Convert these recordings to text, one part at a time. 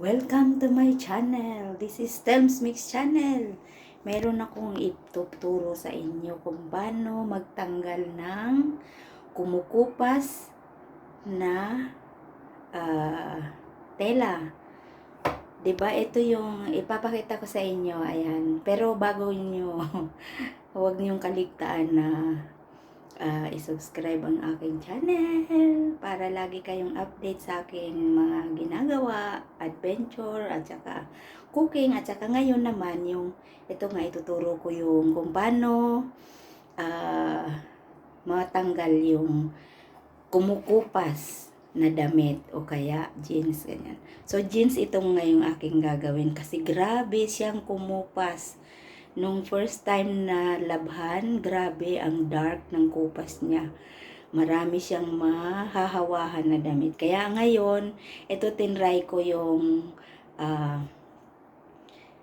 Welcome to my channel. This is Telms Mix Channel. Meron akong ituturo sa inyo kung paano magtanggal ng kumukupas na ah, tela. 'Di ba? Ito yung ipapakita ko sa inyo. Ayan. Pero bago niyo huwag niyong kaligtaan na ah, i-subscribe ang aking channel para lagi kayong update sa aking mga ginagawa, adventure, at saka cooking, at saka ngayon naman yung ito nga ituturo ko yung kung paano ah, matanggal yung kumukupas na damit o kaya jeans ganyan. So jeans itong ngayong aking gagawin kasi grabe siyang kumupas nung first time na labhan, grabe ang dark ng kupas niya. Marami siyang mahahawahan na damit. Kaya ngayon, ito tinry ko yung ah,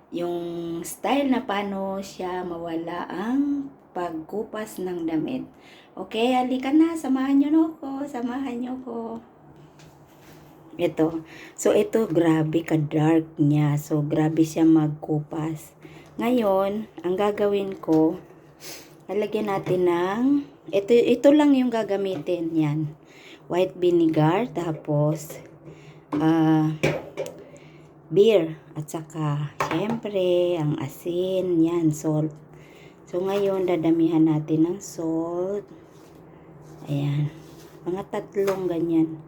yung style na paano siya mawala ang pagkupas ng damit. Okay, halika na, samahan niyo no ko, samahan niyo ko. Ito. So, ito, grabe ka-dark niya. So, grabe siya magkupas. Ngayon, ang gagawin ko, lalagyan natin ng, ito, ito lang yung gagamitin, yan. White vinegar, tapos, ah, beer, at saka, syempre, ang asin, yan, salt. So, ngayon, dadamihan natin ng salt. Ayan. Mga tatlong ganyan.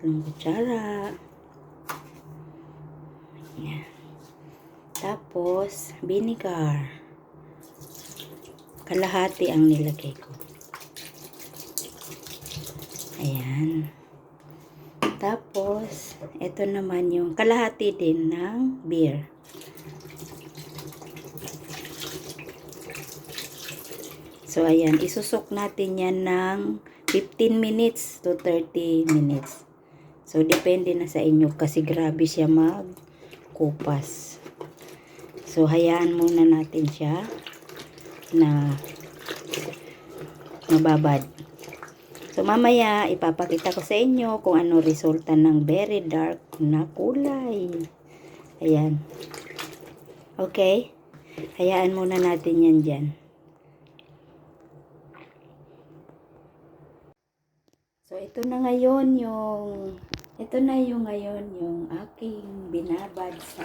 Tatlong kutsara. Ayan. Tapos, vinegar. Kalahati ang nilagay ko. Ayan. Tapos, ito naman yung kalahati din ng beer. So, ayan. Isusok natin yan ng 15 minutes to 30 minutes. So, depende na sa inyo kasi grabe siya magkupas. So, hayaan muna natin siya na mababad. So, mamaya, ipapakita ko sa inyo kung ano resulta ng very dark na kulay. Ayan. Okay? Hayaan muna natin yan dyan. So, ito na ngayon yung, ito na yung ngayon yung aking binabad sa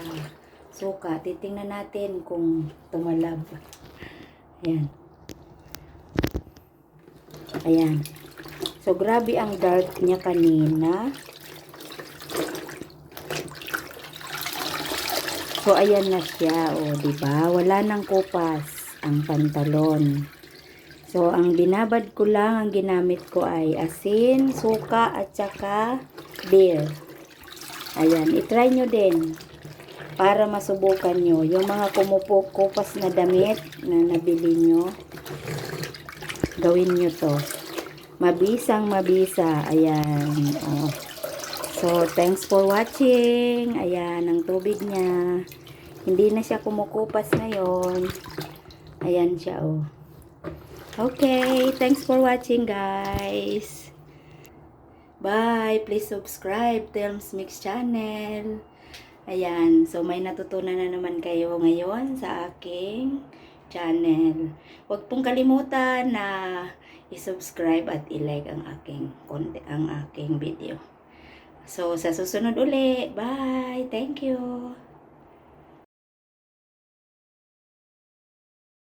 suka. Titingnan natin kung tumalab. Ayan. Ayan. So, grabe ang dark niya kanina. So, ayan na siya. O, ba? Wala nang kupas ang pantalon. So, ang binabad ko lang, ang ginamit ko ay asin, suka, at saka beer. Ayan, itry nyo din para masubukan nyo. Yung mga kumupok, kupas na damit na nabili nyo, gawin nyo to. Mabisang mabisa. Ayan. Oh. So, thanks for watching. Ayan, ang tubig niya. Hindi na siya kumukupas ngayon. Ayan siya, oh. Okay, thanks for watching, guys. Bye. Please subscribe Telms Mix Channel. Ayan, so may natutunan na naman kayo ngayon sa aking channel. Huwag pong kalimutan na i-subscribe at i-like ang aking content, ang aking video. So, sa susunod uli. Bye. Thank you.